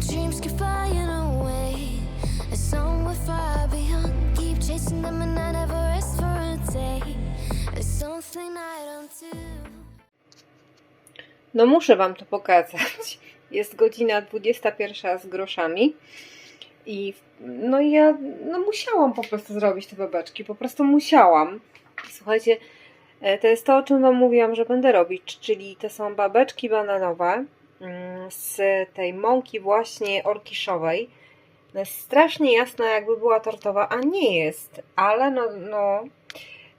dreams keep flying away. As somewhere far beyond, keep chasing them and I never rest for a day. There's something I don't do. No muszę Wam to pokazać. Jest godzina 21 z groszami i no ja no musiałam po prostu zrobić te babeczki, po prostu musiałam. Słuchajcie, e, to jest to, o czym Wam mówiłam, że będę robić, czyli to są babeczki bananowe z tej mąki właśnie orkiszowej. Ona jest strasznie jasna, jakby była tortowa, a nie jest, ale no, no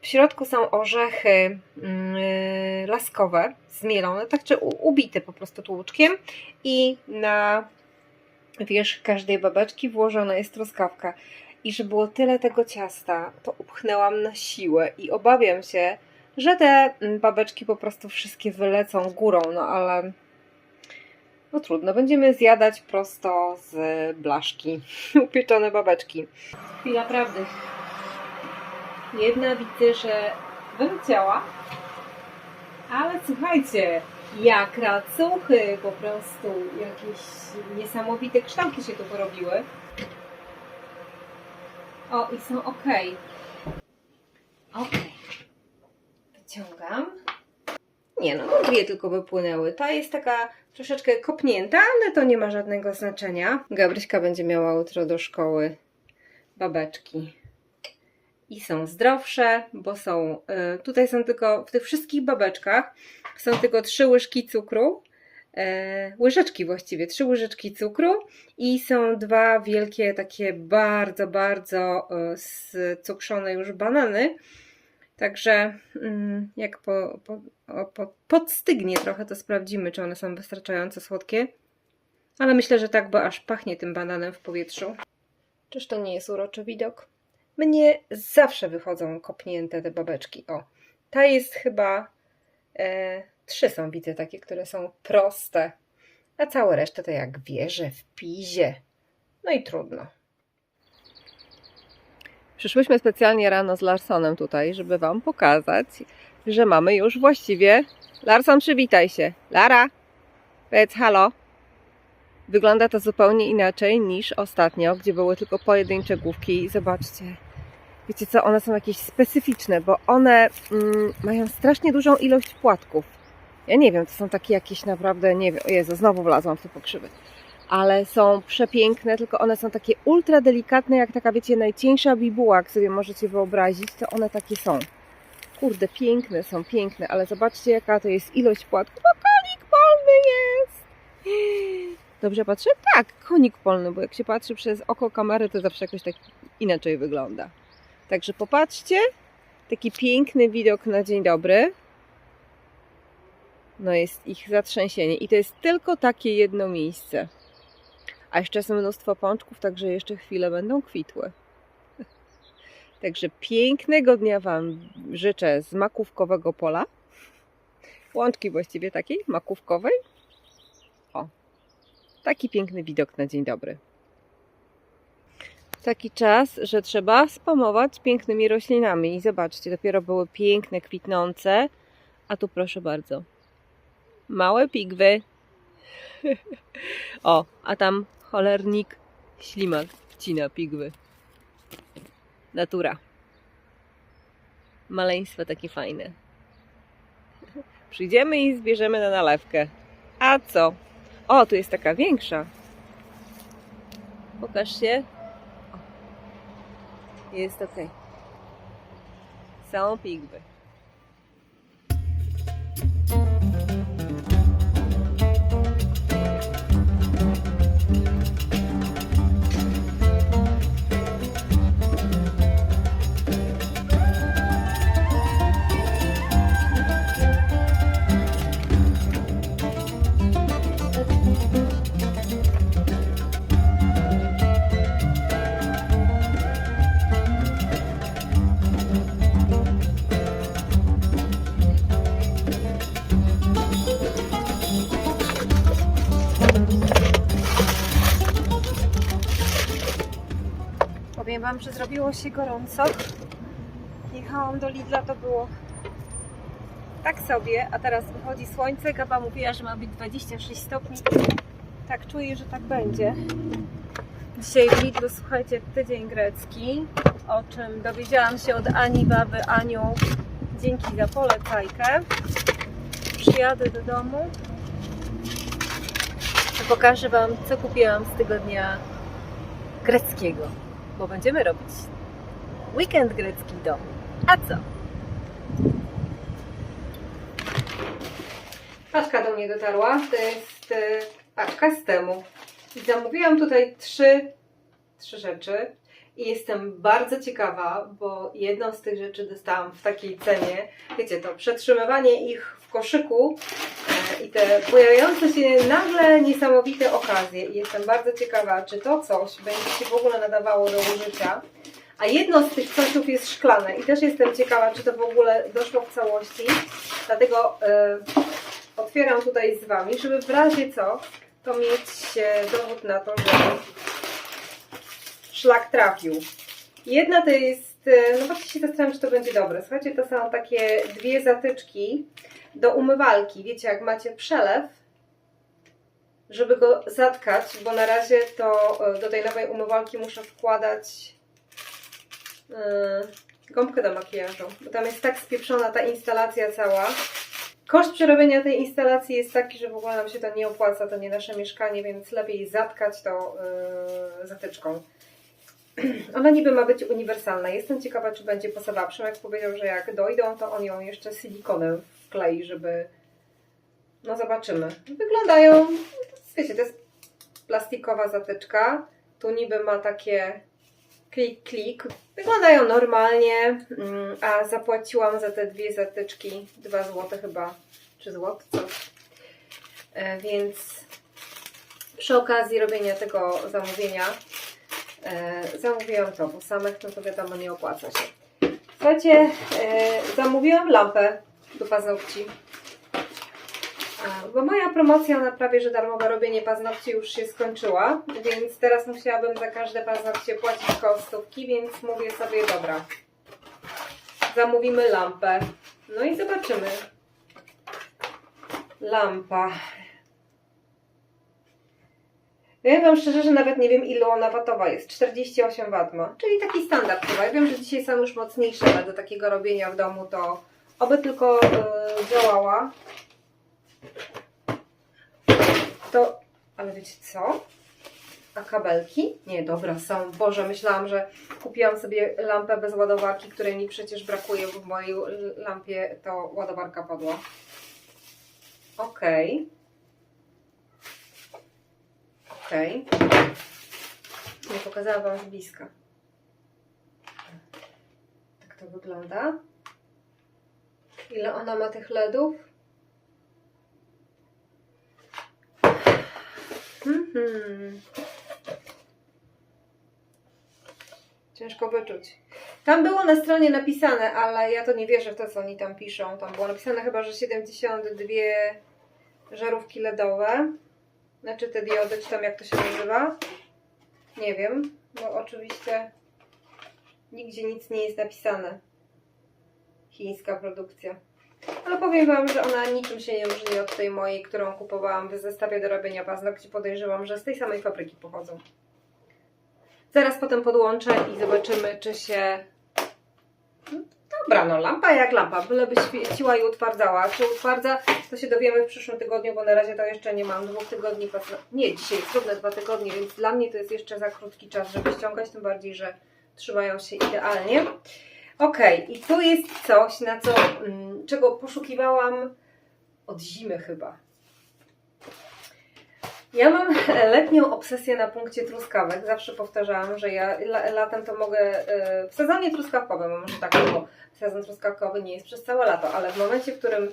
w środku są orzechy mm, y, laskowe, zmielone, tak czy ubite po prostu tłuczkiem i na wierzch każdej babeczki włożona jest truskawka. I że było tyle tego ciasta, to upchnęłam na siłę i obawiam się, że te mm, babeczki po prostu wszystkie wylecą górą, no ale no trudno, będziemy zjadać prosto z blaszki upieczone babeczki. Chwila prawdy. Jedna widzę, że wyleciała, ale słuchajcie, jak racuchy po prostu, jakieś niesamowite kształty się tu porobiły. O, i są ok. Ok. Wyciągam. Nie no, no dwie tylko wypłynęły. Ta jest taka troszeczkę kopnięta, ale to nie ma żadnego znaczenia. Gabryśka będzie miała jutro do szkoły babeczki i są zdrowsze, bo są, y, tutaj są tylko, w tych wszystkich babeczkach są tylko trzy łyżki cukru, e, łyżeczki właściwie, trzy łyżeczki cukru i są dwa wielkie takie bardzo, bardzo e, cukrzone już banany. Także mm, jak po, po, po, podstygnie trochę, to sprawdzimy, czy one są wystarczająco słodkie. Ale myślę, że tak, bo aż pachnie tym bananem w powietrzu. Czyż to nie jest uroczy widok? Mnie zawsze wychodzą kopnięte te babeczki. O, ta jest chyba. E, trzy są, widzę, takie, które są proste. A całe resztę to jak wieże w pizie. No i trudno. Przyszłyśmy specjalnie rano z Larsonem tutaj, żeby Wam pokazać, że mamy już właściwie. Larson, przywitaj się. Lara, powiedz halo. Wygląda to zupełnie inaczej niż ostatnio, gdzie były tylko pojedyncze główki. I zobaczcie, wiecie co, one są jakieś specyficzne, bo one mm, mają strasznie dużą ilość płatków. Ja nie wiem, to są takie jakieś naprawdę, nie wiem, o Jezu, znowu wlazłam w te pokrzywy. Ale są przepiękne, tylko one są takie ultra delikatne, jak taka, wiecie, najcieńsza bibuła, jak sobie możecie wyobrazić, to one takie są. Kurde, piękne są, piękne, ale zobaczcie, jaka to jest ilość płatków. O, konik polny jest! Dobrze patrzę? Tak, konik polny, bo jak się patrzy przez oko kamery, to zawsze jakoś tak inaczej wygląda. Także popatrzcie, taki piękny widok na dzień dobry. No jest ich zatrzęsienie i to jest tylko takie jedno miejsce. A jeszcze jest mnóstwo pączków, także jeszcze chwilę będą kwitły. Także pięknego dnia Wam życzę z makówkowego pola. Łączki właściwie takiej, makówkowej. O, taki piękny widok na dzień dobry. Taki czas, że trzeba spamować pięknymi roślinami. I zobaczcie, dopiero były piękne, kwitnące. A tu proszę bardzo. Małe pigwy. o, a tam cholernik ślimak wcina pigwy. Natura. Maleństwo takie fajne. Przyjdziemy i zbierzemy na nalewkę. A co? O, tu jest taka większa. Pokaż się. Jest ok. Są pigwy. Że zrobiło się gorąco. Jechałam do Lidla, to było tak sobie, a teraz wychodzi słońce. Gaba mówiła, że ma być 26 stopni. Tak, czuję, że tak będzie. Dzisiaj w Lidlu, słuchajcie, tydzień grecki, o czym dowiedziałam się od Ani, baby Aniu. Dzięki za polecajkę. Przyjadę do domu. Pokażę Wam, co kupiłam z tygodnia greckiego, bo będziemy robić weekend grecki w domu. A co? Paczka do mnie dotarła. To jest e, paczka z temu. I zamówiłam tutaj trzy, trzy rzeczy. I jestem bardzo ciekawa, bo jedną z tych rzeczy dostałam w takiej cenie. Wiecie, to przetrzymywanie ich w koszyku e, i te pojawiające się nagle niesamowite okazje. I jestem bardzo ciekawa, czy to coś będzie się w ogóle nadawało do użycia. A jedno z tych cośów jest szklane i też jestem ciekawa, czy to w ogóle doszło w całości. Dlatego e, otwieram tutaj z Wami, żeby w razie co, to mieć e, dowód na to, że szlak trafił. Jedna to jest, e, no właśnie się zastanawiam, czy to będzie dobre. Słuchajcie, to są takie dwie zatyczki do umywalki. Wiecie, jak macie przelew, żeby go zatkać, bo na razie to e, do tej nowej umywalki muszę wkładać yy, gąbkę do makijażu, bo tam jest tak spieprzona ta instalacja cała. Koszt przerobienia tej instalacji jest taki, że w ogóle nam się to nie opłaca, to nie nasze mieszkanie, więc lepiej zatkać to yy, zatyczką. Ona niby ma być uniwersalna. Jestem ciekawa, czy będzie pasowała. Przemek powiedział, że jak dojdą, to on ją jeszcze silikonem wklei, żeby... No zobaczymy. Wyglądają... Wiecie, to jest plastikowa zatyczka. Tu niby ma takie klik, klik. Wyglądają normalnie, mm, a zapłaciłam za te dwie zatyczki 2 zł chyba, czy złot. E, Więc przy okazji robienia tego zamówienia zamówiłam to, bo samych no to wiadomo nie opłaca się. Słuchajcie, e, zamówiłam lampę do paznokci. Bo moja promocja na prawie że darmowe robienie paznokci już się skończyła, więc teraz musiałabym za każde paznokcie płacić koło stówki, więc mówię sobie, dobra, zamówimy lampę. No i zobaczymy. Lampa. Powiem Wam szczerze, że nawet nie wiem ilu ona watowa jest. 48 W ma, czyli taki standard chyba. Ja wiem, że dzisiaj są już mocniejsze, ale do takiego robienia w domu to oby tylko yy, działała. To, ale wiecie co? A kabelki? Nie, dobra, są. Boże, myślałam, że kupiłam sobie lampę bez ładowarki, której mi przecież brakuje, bo w mojej lampie to ładowarka padła. Okej. Okej. Nie pokazałam Wam z bliska. Tak to wygląda. Ile ona ma tych LEDów? Mhm. Ciężko wyczuć. Tam było na stronie napisane, ale ja to nie wierzę w to, co oni tam piszą. Tam było napisane chyba, że 72 żarówki LEDowe. Znaczy te diody, czy tam jak to się nazywa. Nie wiem, bo oczywiście nigdzie nic nie jest napisane. Chińska produkcja. Ale powiem Wam, że ona niczym się nie różni od tej mojej, którą kupowałam w zestawie do robienia paznokci. Podejrzewam, że z tej samej fabryki pochodzą. Zaraz potem podłączę i zobaczymy, czy się... Dobra, no lampa jak lampa, byleby świeciła i utwardzała. Czy utwardza, to się dowiemy w przyszłym tygodniu, bo na razie to jeszcze nie mam. Dwóch tygodni, nie, dzisiaj jest równe dwa tygodnie, więc dla mnie to jest jeszcze za krótki czas, żeby ściągać, tym bardziej, że trzymają się idealnie. Ok, i tu jest coś, na co, mm, czego poszukiwałam od zimy chyba. Ja mam letnią obsesję na punkcie truskawek. Zawsze powtarzałam, że ja la- latem to mogę. e, W sezonie truskawkowym, może tak było. Sezon truskawkowy nie jest przez całe lato, ale w momencie, w którym.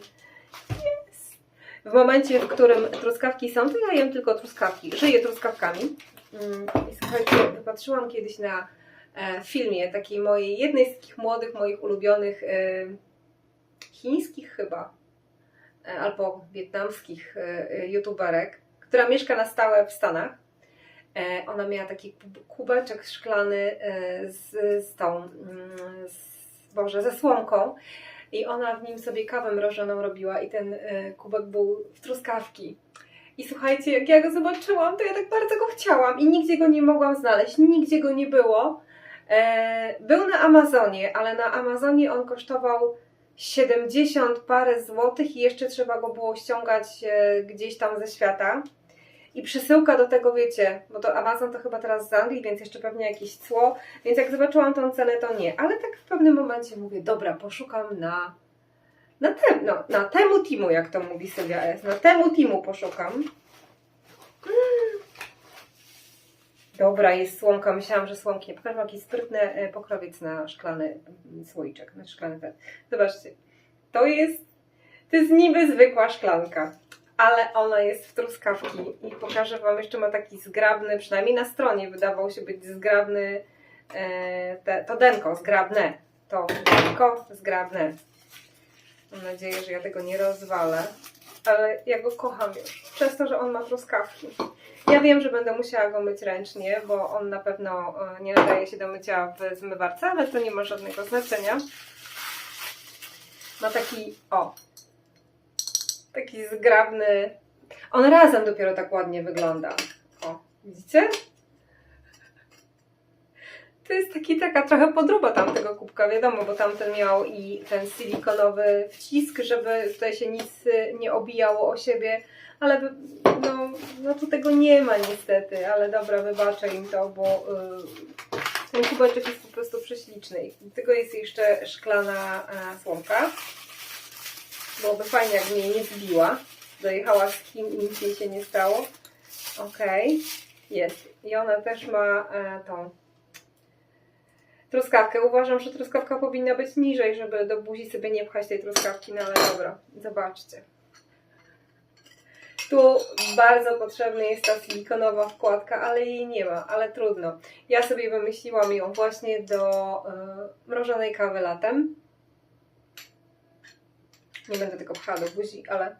Jest, w momencie, w którym truskawki są, to ja jem tylko truskawki. Żyję truskawkami. Mm, I słuchajcie, wypatrzyłam kiedyś na e, filmie takiej mojej, jednej z takich młodych, moich ulubionych e, chińskich chyba, albo wietnamskich youtuberek, która mieszka na stałe w Stanach. E, Ona miała taki kub- kubeczek szklany e, z, z tą, mm, z, Boże, ze słomką i ona w nim sobie kawę mrożoną robiła i ten e, kubek był w truskawki. I słuchajcie, jak ja go zobaczyłam, to ja tak bardzo go chciałam i nigdzie go nie mogłam znaleźć, nigdzie go nie było. Był na Amazonie, ale na Amazonie on kosztował 70 parę złotych i jeszcze trzeba go było ściągać gdzieś tam ze świata. I przesyłka do tego, wiecie, bo to Amazon to chyba teraz z Anglii, więc jeszcze pewnie jakieś cło. Więc jak zobaczyłam tą cenę, to nie. Ale tak w pewnym momencie mówię, dobra, poszukam na na, tem, no, na temu Timu, jak to mówi Sylwia S. Na temu Timu poszukam. Dobra, jest słomka. Myślałam, że słomki. Pokażę jakiś sprytny e, pokrowiec na szklany słoiczek, na szklany ten. Zobaczcie. To jest, to jest niby zwykła szklanka, ale ona jest w truskawki i pokażę wam, jeszcze ma taki zgrabny, przynajmniej na stronie wydawał się być zgrabny, e, te, to denko, zgrabne. To denko, zgrabne. Mam nadzieję, że ja tego nie rozwalę. Ale ja go kocham już. Przez to, że on ma truskawki. Ja wiem, że będę musiała go myć ręcznie, bo on na pewno e, nie nadaje się do mycia w zmywarce, ale to nie ma żadnego znaczenia. Ma taki, o, taki zgrabny. On razem dopiero tak ładnie wygląda. O, widzicie? To jest taki, taka trochę podróba tamtego kubka, wiadomo, bo tamten miał i ten silikonowy wcisk, żeby tutaj się nic y, nie obijało o siebie, ale no, no tu tego nie ma niestety, ale dobra, wybaczę im to, bo y, ten kubeczek jest po prostu prześliczny. Do tego jest jeszcze szklana e, słomka. Byłoby fajnie, jak mnie nie zbiła. Dojechała z kim i nic jej się nie stało. Okej, jest. I ona też ma e, tą truskawkę. Uważam, że truskawka powinna być niżej, żeby do buzi sobie nie pchać tej truskawki, no ale dobra, zobaczcie. Tu bardzo potrzebna jest ta silikonowa wkładka, ale jej nie ma, ale trudno. Ja sobie wymyśliłam ją właśnie do y, mrożonej kawy latem. Nie będę tego pchała do buzi, ale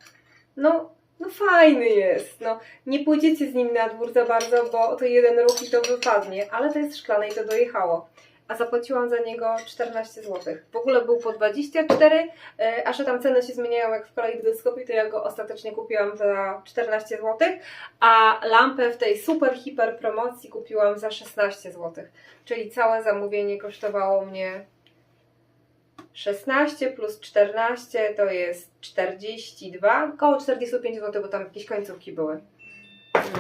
no, no fajny jest. No, nie pójdziecie z nim na dwór za bardzo, bo to jeden ruch i to wypadnie, ale to jest szklane i to dojechało a zapłaciłam za niego 14 zł. W ogóle był po 24, e, a że tam ceny się zmieniają jak w kalejdoskopie, to ja go ostatecznie kupiłam za 14 zł, a lampę w tej super hiper promocji kupiłam za 16 zł. Czyli całe zamówienie kosztowało mnie 16 plus 14 to jest 42, około 45 zł, bo tam jakieś końcówki były.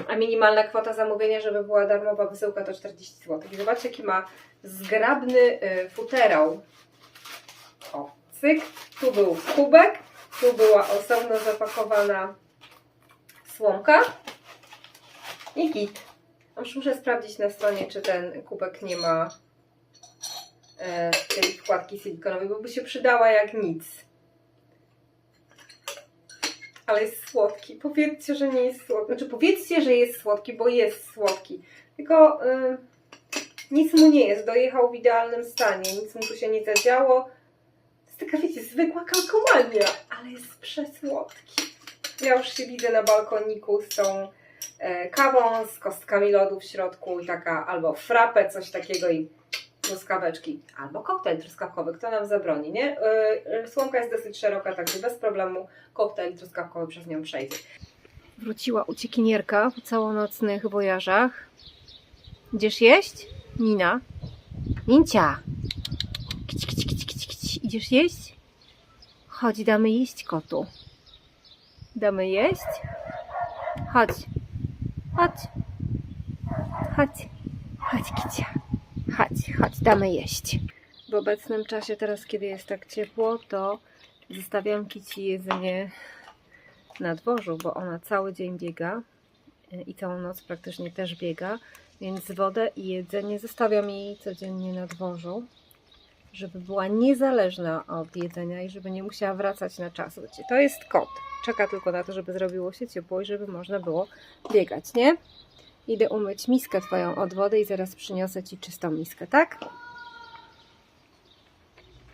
A minimalna kwota zamówienia, żeby była darmowa wysyłka to 40 zł. I zobaczcie jaki ma zgrabny y, futerał. O, cyk. Tu był kubek, tu była osobno zapakowana słomka i git. Aż muszę sprawdzić na stronie, czy ten kubek nie ma tej wkładki silikonowej, bo by się przydała jak nic. Ale jest słodki. Powiedzcie, że nie jest słodki. Znaczy powiedzcie, że jest słodki, bo jest słodki. Tylko y, nic mu nie jest. Dojechał w idealnym stanie. Nic mu tu się nie zadziało. To jest taka, wiecie, zwykła kalkomania, ale jest przesłodki. Ja już się widzę na balkoniku z tą e, kawą, z kostkami lodu w środku i taka albo frappe, coś takiego i truskaweczki, albo koktajl truskawkowy, kto nam zabroni, nie? Yy, słomka jest dosyć szeroka, także bez problemu koktajl truskawkowy przez nią przejdzie. Wróciła uciekinierka po całonocnych wojażach. Idziesz jeść? Nina? Nincia! Kici, kici, kici, kici, kici. Idziesz jeść? Chodź, damy jeść kotu. Damy jeść? Chodź. Chodź. Chodź. Chodź, kicia. Chodź, chodź, damy jeść. W obecnym czasie, teraz kiedy jest tak ciepło, to zostawiam kici jedzenie na dworzu, bo ona cały dzień biega y, i całą noc praktycznie też biega, więc wodę i jedzenie zostawiam jej codziennie na dworzu, żeby była niezależna od jedzenia i żeby nie musiała wracać na czas. To jest kot. Czeka tylko na to, żeby zrobiło się ciepło i żeby można było biegać, nie? Idę umyć miskę Twoją od wody i zaraz przyniosę Ci czystą miskę, tak?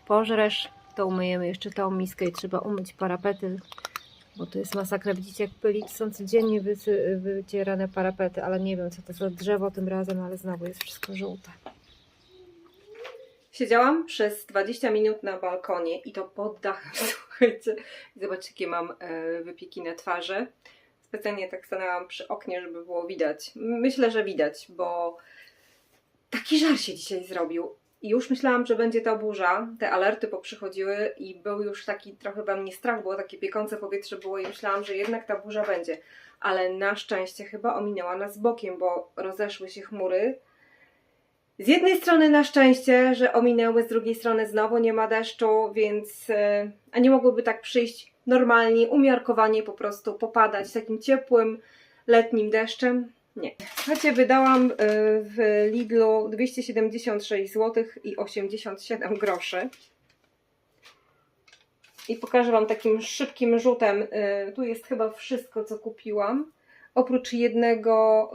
Pożresz, to umyjemy jeszcze tą miskę i trzeba umyć parapety, bo to jest masakra. Widzicie, jak pylić są codziennie wycierane parapety, ale nie wiem, co to za drzewo tym razem, ale znowu jest wszystko żółte. Siedziałam przez 20 minut na balkonie i to pod dachem, słuchajcie. Zobaczcie, jakie mam e, wypieki na twarzy Specjalnie tak stanęłam przy oknie, żeby było widać. Myślę, że widać, bo taki żar się dzisiaj zrobił. I już myślałam, że będzie ta burza, te alerty poprzychodziły i był już taki trochę we mnie strach, było takie piekące powietrze było i myślałam, że jednak ta burza będzie. Ale na szczęście chyba ominęła nas bokiem, bo rozeszły się chmury. Z jednej strony na szczęście, że ominęły, z drugiej strony znowu nie ma deszczu, więc e, a nie mogłyby tak przyjść normalnie, umiarkowanie po prostu popadać takim ciepłym, letnim deszczem. Nie. Słuchajcie, wydałam y, w Lidlu 276 zł i 87 groszy. I pokażę Wam takim szybkim rzutem. y, Tu jest chyba wszystko, co kupiłam. Oprócz jednego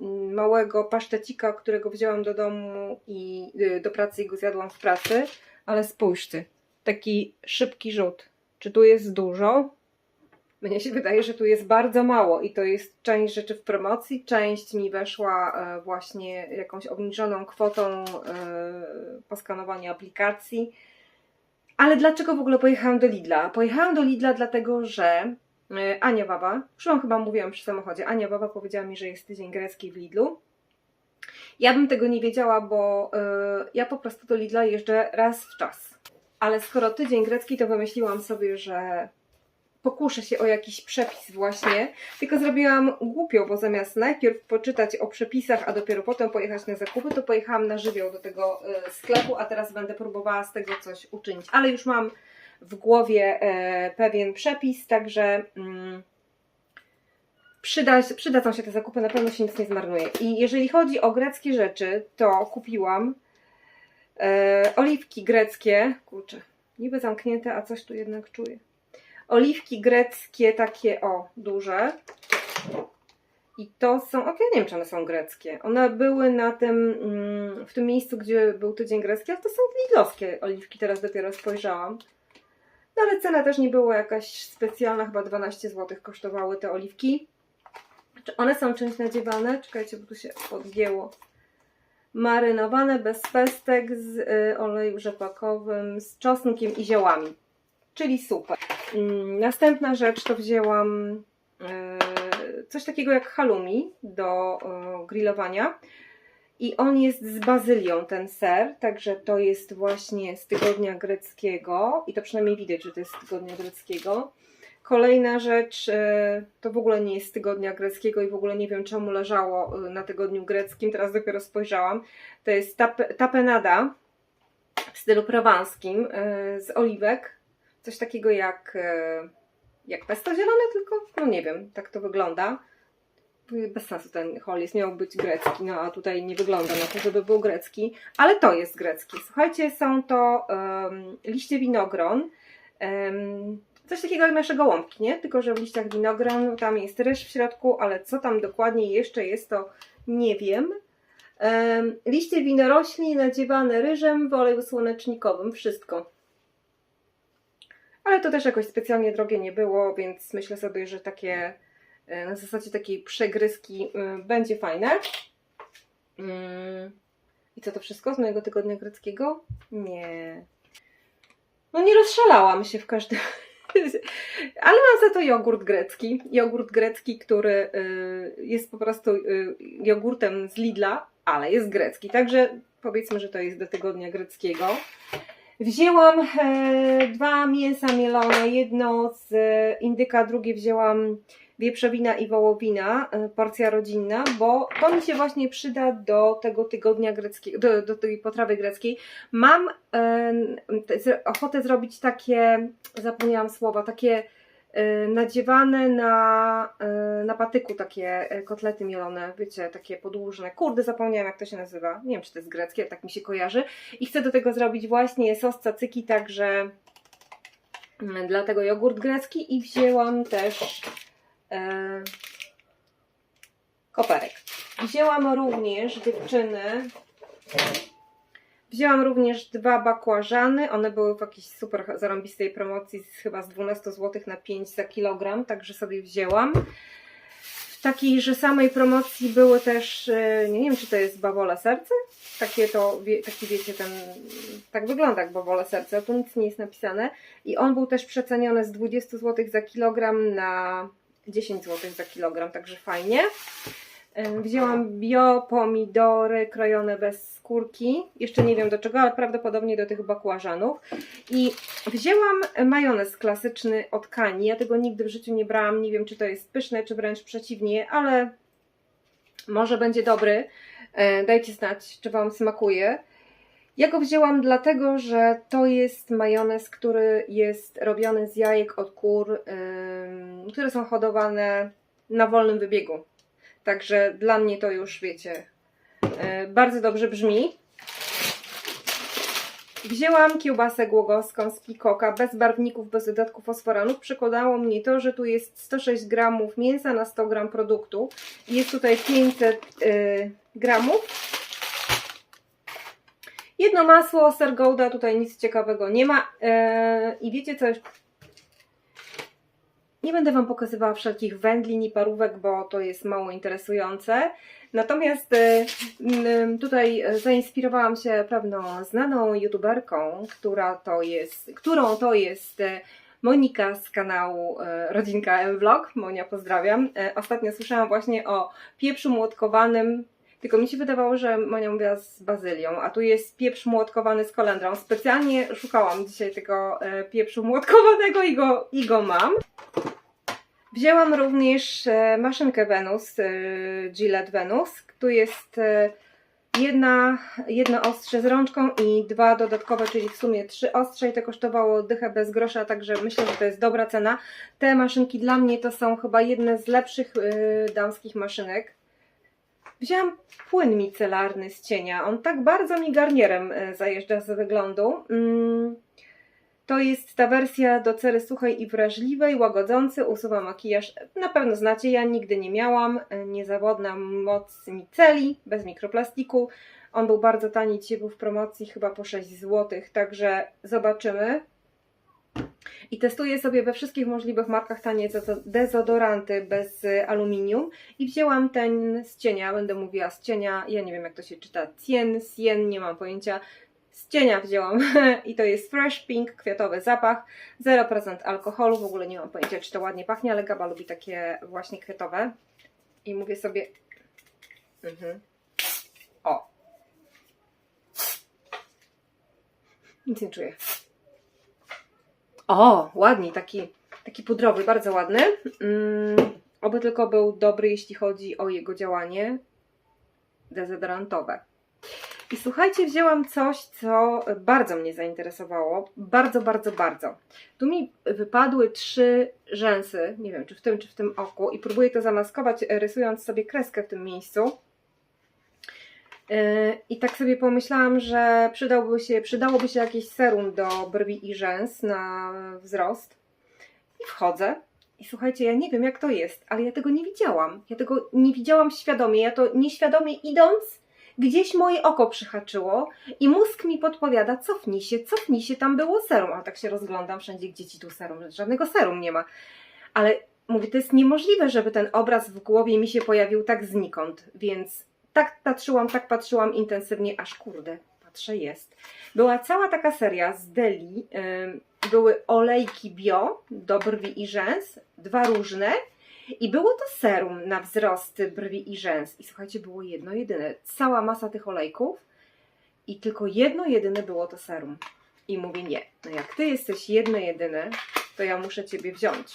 y, małego pasztecika, którego wzięłam do domu i do pracy i go zjadłam w pracy. Ale spójrzcie, taki szybki rzut. Czy tu jest dużo? Mnie się wydaje, że tu jest bardzo mało i to jest część rzeczy w promocji, część mi weszła e, właśnie jakąś obniżoną kwotą e, po skanowaniu aplikacji. Ale dlaczego w ogóle pojechałam do Lidla? Pojechałam do Lidla dlatego, że e, Ania Baba, już chyba mówiłam przy samochodzie, Ania Baba powiedziała mi, że jest tydzień grecki w Lidlu. Ja bym tego nie wiedziała, bo ja po prostu do Lidla jeżdżę raz w czas. Ale skoro tydzień grecki, to wymyśliłam sobie, że pokuszę się o jakiś przepis właśnie, tylko zrobiłam głupio, bo zamiast najpierw poczytać o przepisach, a dopiero potem pojechać na zakupy, to pojechałam na żywioł do tego e, sklepu, a teraz będę próbowała z tego coś uczynić. Ale już mam w głowie e, pewien przepis, także mm, przyda, przydadzą się te zakupy, na pewno się nic nie zmarnuje. I jeżeli chodzi o greckie rzeczy, to kupiłam e, oliwki greckie, kurczę, niby zamknięte, a coś tu jednak czuję oliwki greckie, takie o, duże. I to są, ok, ja nie wiem, czy one są greckie. One były na tym, mm, w tym miejscu, gdzie był tydzień grecki, ale to są lidlowskie oliwki, teraz dopiero spojrzałam. No ale cena też nie była jakaś specjalna, chyba 12 zł kosztowały te oliwki. Czy one są czymś nadziewane? Czekajcie, bo tu się odgięło. Marynowane bez pestek z y, oleju rzepakowym, z czosnkiem i ziołami. Czyli super. Mm, Następna rzecz to wzięłam e, coś takiego jak halloumi do grillowania. I on jest z bazylią, ten ser, także to jest właśnie z tygodnia greckiego i to przynajmniej widać, że to jest z tygodnia greckiego. Kolejna rzecz, e, to w ogóle nie jest z tygodnia greckiego i w ogóle nie wiem czemu leżało e, na tygodniu greckim, teraz dopiero spojrzałam. To jest tap, tapenada w stylu prowanskim e, z oliwek coś takiego jak, jak pesto zielone, tylko no nie wiem, tak to wygląda. Bez sensu ten holis miał być grecki, no a tutaj nie wygląda na to, żeby był grecki, ale to jest grecki. Słuchajcie, są to um, liście winogron, um, coś takiego jak nasze gołąbki, nie? Tylko, że w liściach winogron tam jest ryż w środku, ale co tam dokładnie jeszcze jest, to nie wiem. Um, liście winorośli nadziewane ryżem w oleju słonecznikowym, wszystko. Ale to też jakoś specjalnie drogie nie było, więc myślę sobie, że takie e, na zasadzie takiej przegryzki y, będzie fajne. Mm. I co to wszystko z mojego tygodnia greckiego? Nie. No nie rozszalałam się w każdym ale mam za to jogurt grecki. Jogurt grecki, który y, jest po prostu y, jogurtem z Lidla, ale jest grecki. Także powiedzmy, że to jest do tygodnia greckiego. Wzięłam e, dwa mięsa mielone, jedno z e, indyka, drugie wzięłam wieprzowina i wołowina, e, porcja rodzinna, bo to mi się właśnie przyda do tego tygodnia greckiego, do, do tej potrawy greckiej. Mam e, ochotę zrobić takie, zapomniałam słowa, takie e, nadziewane na, na patyku takie kotlety mielone, wiecie, takie podłużne. Kurde, zapomniałam jak to się nazywa. Nie wiem, czy to jest greckie, tak mi się kojarzy. I chcę do tego zrobić właśnie sos cacyki, także mm, dlatego jogurt grecki i wzięłam też e, koperek. Wzięłam również dziewczyny. Wzięłam również dwa bakłażany. One były w jakiejś super zarąbistej promocji, chyba z 12 zł na 5 za kilogram, także sobie wzięłam. W takiej, że samej promocji były też, e, nie wiem czy to jest bawola serce, takie to, taki wiecie, ten, tak wygląda jak bawola serce, tu nic nie jest napisane. I on był też przeceniony z 20 zł za kilogram na 10 zł za kilogram, także fajnie. Wzięłam bio pomidory krojone bez skórki. Jeszcze nie wiem do czego, ale prawdopodobnie do tych bakłażanów. I wzięłam majonez klasyczny od Kani. Ja tego nigdy w życiu nie brałam. Nie wiem, czy to jest pyszne, czy wręcz przeciwnie, ale może będzie dobry. E, Dajcie znać, czy Wam smakuje. Ja go wzięłam dlatego, że to jest majonez, który jest robiony z jajek od kur, ym, które są hodowane na wolnym wybiegu. Także dla mnie to już wiecie, yy, bardzo dobrze brzmi. Wzięłam kiełbasę głogowską z Pikoka, bez barwników, bez dodatków fosforanów. Przekładało mnie to, że tu jest 106 gramów mięsa na 100 gram produktu. Jest tutaj 500 yy, gramów. Jedno masło, ser Gouda, tutaj nic ciekawego nie ma. Yy, I wiecie co? Nie będę Wam pokazywała wszelkich wędlin i parówek, bo to jest mało interesujące. Natomiast y, tutaj zainspirowałam się pewną znaną youtuberką, która to jest, którą to jest Monika z kanału Rodzinka M Vlog. Monia, pozdrawiam. Ostatnio słyszałam właśnie o pieprzu młotkowanym tylko mi się wydawało, że Monia mówiła z bazylią, a tu jest pieprz młotkowany z kolendrą. Specjalnie szukałam dzisiaj tego e, pieprzu młotkowanego i go, i go mam. Wzięłam również e, maszynkę Venus, e, Gillette Venus. Tu jest e, jedna, jedno ostrze z rączką i dwa dodatkowe, czyli w sumie trzy ostrze i to kosztowało dychę bez grosza, także myślę, że to jest dobra cena. Te maszynki dla mnie to są chyba jedne z lepszych e, damskich maszynek. Wzięłam płyn micelarny z cienia. On tak bardzo mi garnierem e, zajeżdża z wyglądu. Mm, To jest ta wersja do cery suchej i wrażliwej, łagodzący, usuwa makijaż. Na pewno znacie, ja nigdy nie miałam. E, Niezawodna moc miceli, bez mikroplastiku. On był bardzo tani, dzisiaj był w promocji chyba po 6 zł, także zobaczymy. I testuję sobie we wszystkich możliwych markach tanie dezo- dezodoranty bez y, aluminium. I wzięłam ten z cienia, będę mówiła z cienia, ja nie wiem jak to się czyta, cien, sien, nie mam pojęcia. Z cienia wzięłam i to jest Fresh Pink, kwiatowy zapach, 0% alkoholu, w ogóle nie mam pojęcia czy to ładnie pachnie, ale Gaba lubi takie właśnie kwiatowe. I mówię sobie, mhm. o. Nic nie czuję. O, ładnie, taki, taki pudrowy, bardzo ładny. Mm, oby tylko był dobry, jeśli chodzi o jego działanie dezodorantowe. I słuchajcie, wzięłam coś, co bardzo mnie zainteresowało. Bardzo, bardzo, bardzo. Tu mi wypadły trzy rzęsy, nie wiem czy w tym, czy w tym oku, i próbuję to zamaskować, rysując sobie kreskę w tym miejscu. Yy, I tak sobie pomyślałam, że przydałby się, przydałoby się jakieś serum do brwi i rzęs na wzrost. I wchodzę. I słuchajcie, ja nie wiem jak to jest, ale ja tego nie widziałam. Ja tego nie widziałam świadomie. Ja to nieświadomie idąc, gdzieś moje oko przyhaczyło i mózg mi podpowiada, cofnij się, cofnij się, tam było serum. A tak się rozglądam wszędzie, gdzie ci tu serum, żadnego serum nie ma. Ale mówię, to jest niemożliwe, żeby ten obraz w głowie mi się pojawił tak znikąd, więc tak patrzyłam, tak patrzyłam intensywnie, aż kurde, patrzę, jest. Była cała taka seria z Deli, były olejki bio do brwi i rzęs, dwa różne i było to serum na wzrost brwi i rzęs. I słuchajcie, było jedno jedyne, cała masa tych olejków i tylko jedno jedyne było to serum. I mówię, nie, no jak ty jesteś jedno jedyne, to ja muszę ciebie wziąć.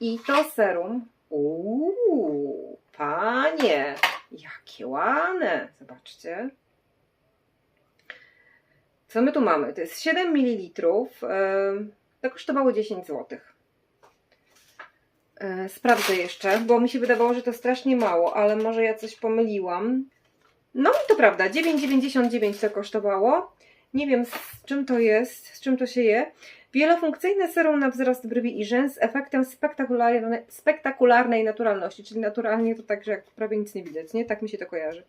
I to serum, uuu, panie, Jakie ładne! Zobaczcie. Co my tu mamy? To jest 7 ml. To kosztowało 10 zł. E, Sprawdzę jeszcze, bo mi się wydawało, że to strasznie mało, ale może ja coś pomyliłam. No i to prawda, 9,99 to kosztowało. Nie wiem z czym to jest, z czym to się je. Wielofunkcyjne serum na wzrost brwi i rzęs z efektem spektakularnej, spektakularnej naturalności, czyli naturalnie to tak, że jak prawie nic nie widać, nie? Tak mi się to kojarzy.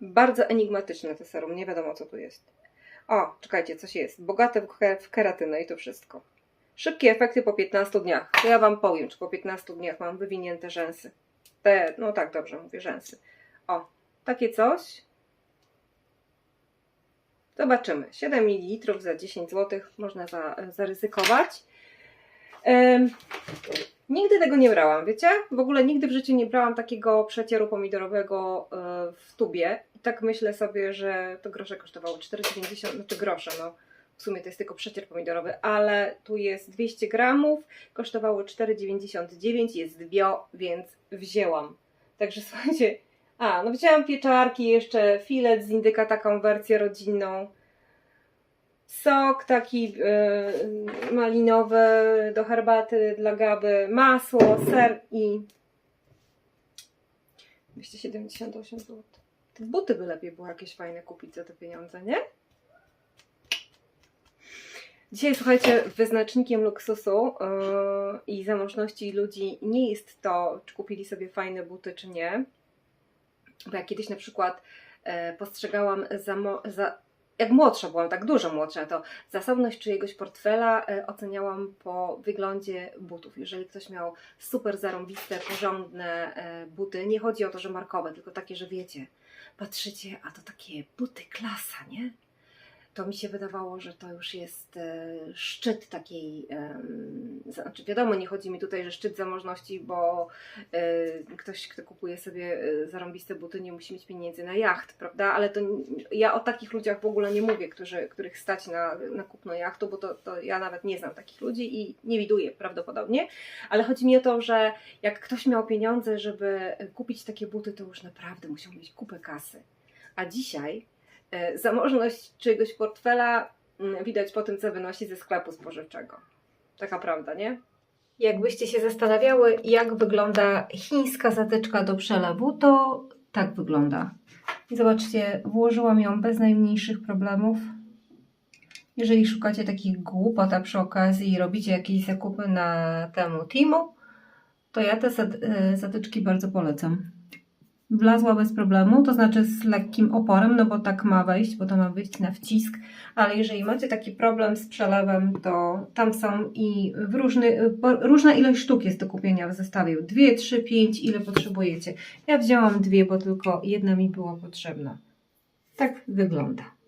Bardzo enigmatyczne to serum, nie wiadomo co tu jest. O, czekajcie, coś jest. Bogate w keratynę i to wszystko. Szybkie efekty po 15 dniach. To ja Wam powiem, czy po 15 dniach mam wywinięte rzęsy. Te, no tak, dobrze mówię, rzęsy. O, takie coś. Zobaczymy. 7 ml za 10 zł można za, zaryzykować. Nigdy tego nie brałam, wiecie? W ogóle nigdy w życiu nie brałam takiego przecieru pomidorowego e, w tubie. I tak myślę sobie, że to grosze kosztowało 4,90, znaczy grosze, no. W sumie to jest tylko przecier pomidorowy, ale tu jest 200 gramów, kosztowało 4,99, jest bio, więc wzięłam. Także słuchajcie, a, no wzięłam pieczarki, jeszcze filet z indyka, taką wersję rodzinną. Sok taki e, malinowy do herbaty dla Gaby, masło, ser i 278 zł. Te buty by lepiej było jakieś fajne kupić za te pieniądze, nie? Dzisiaj, słuchajcie, wyznacznikiem luksusu yy, i zamożności ludzi nie jest to, czy kupili sobie fajne buty, czy nie. Bo ja kiedyś na przykład e, postrzegałam za, za jak młodsza byłam, tak dużo młodsza, to zasobność czyjegoś portfela e, oceniałam po wyglądzie butów. Jeżeli ktoś miał super zarąbiste, porządne e, buty, nie chodzi o to, że markowe, tylko takie, że wiecie, patrzycie, a to takie buty klasa, nie? To mi się wydawało, że to już jest e, szczyt takiej, znaczy wiadomo, nie chodzi mi tutaj, że szczyt zamożności, bo e, ktoś, kto kupuje sobie e, zarąbiste buty, nie musi mieć pieniędzy na jacht, prawda? Ale to ja o takich ludziach w ogóle nie mówię, którzy, których stać na, na kupno jachtu, bo to, to ja nawet nie znam takich ludzi i nie widuję prawdopodobnie. Ale chodzi mi o to, że jak ktoś miał pieniądze, żeby kupić takie buty, to już naprawdę musiał mieć kupę kasy. A dzisiaj zamożność czyjegoś portfela mm, widać po tym, co wynosi ze sklepu spożywczego. Taka prawda, nie? Jakbyście się zastanawiały, jak wygląda chińska zatyczka do przelewu, to tak wygląda. Zobaczcie, włożyłam ją bez najmniejszych problemów. Jeżeli szukacie takich głupot, a przy okazji robicie jakieś zakupy na temu Timu, to ja te e, zatyczki bardzo polecam. Wlazła bez problemu, to znaczy z lekkim oporem, no bo tak ma wejść, bo to ma wyjść na wcisk, ale jeżeli macie taki problem z przelewem, to tam są i w różny, różna ilość sztuk jest do kupienia w zestawie. Dwie, trzy, pięć, ile potrzebujecie. Ja wzięłam dwie, bo tylko jedna mi była potrzebna. Tak wygląda.